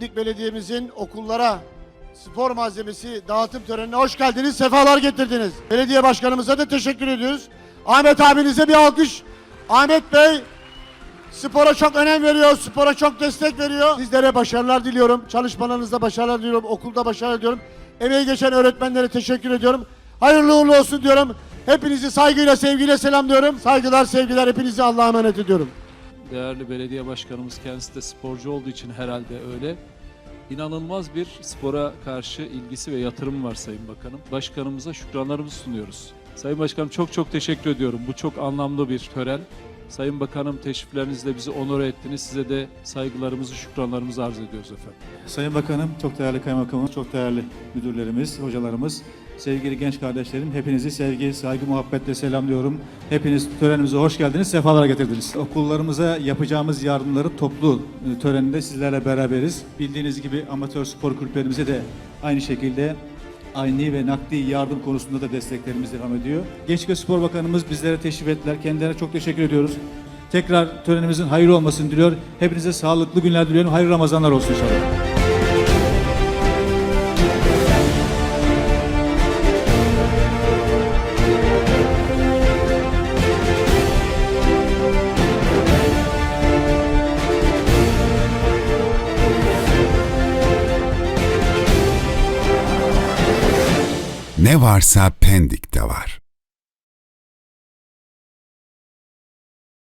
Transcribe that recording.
Belediyemizin okullara spor malzemesi dağıtım törenine hoş geldiniz, sefalar getirdiniz. Belediye başkanımıza da teşekkür ediyoruz. Ahmet abinize bir alkış. Ahmet Bey spora çok önem veriyor, spora çok destek veriyor. Sizlere başarılar diliyorum. Çalışmalarınızda başarılar diliyorum, okulda başarılar diliyorum. Emeği geçen öğretmenlere teşekkür ediyorum. Hayırlı uğurlu olsun diyorum. Hepinizi saygıyla, sevgiyle selamlıyorum. Saygılar, sevgiler. Hepinizi Allah'a emanet ediyorum. Değerli belediye başkanımız kendisi de sporcu olduğu için herhalde öyle. İnanılmaz bir spora karşı ilgisi ve yatırım var Sayın Bakanım. Başkanımıza şükranlarımızı sunuyoruz. Sayın Başkanım çok çok teşekkür ediyorum. Bu çok anlamlı bir tören. Sayın Bakanım teşriflerinizle bizi onur ettiniz. Size de saygılarımızı, şükranlarımızı arz ediyoruz efendim. Sayın Bakanım, çok değerli kaymakamımız, çok değerli müdürlerimiz, hocalarımız, sevgili genç kardeşlerim, hepinizi sevgi, saygı, muhabbetle selamlıyorum. Hepiniz törenimize hoş geldiniz, sefalara getirdiniz. Okullarımıza yapacağımız yardımları toplu e, töreninde sizlerle beraberiz. Bildiğiniz gibi amatör spor kulüplerimize de aynı şekilde aynı ve nakdi yardım konusunda da desteklerimiz devam ediyor. Gençlik ve Spor Bakanımız bizlere teşrif ettiler. Kendilerine çok teşekkür ediyoruz. Tekrar törenimizin hayırlı olmasını diliyor. Hepinize sağlıklı günler diliyorum. Hayırlı Ramazanlar olsun inşallah. Ne varsa Pendik'te var.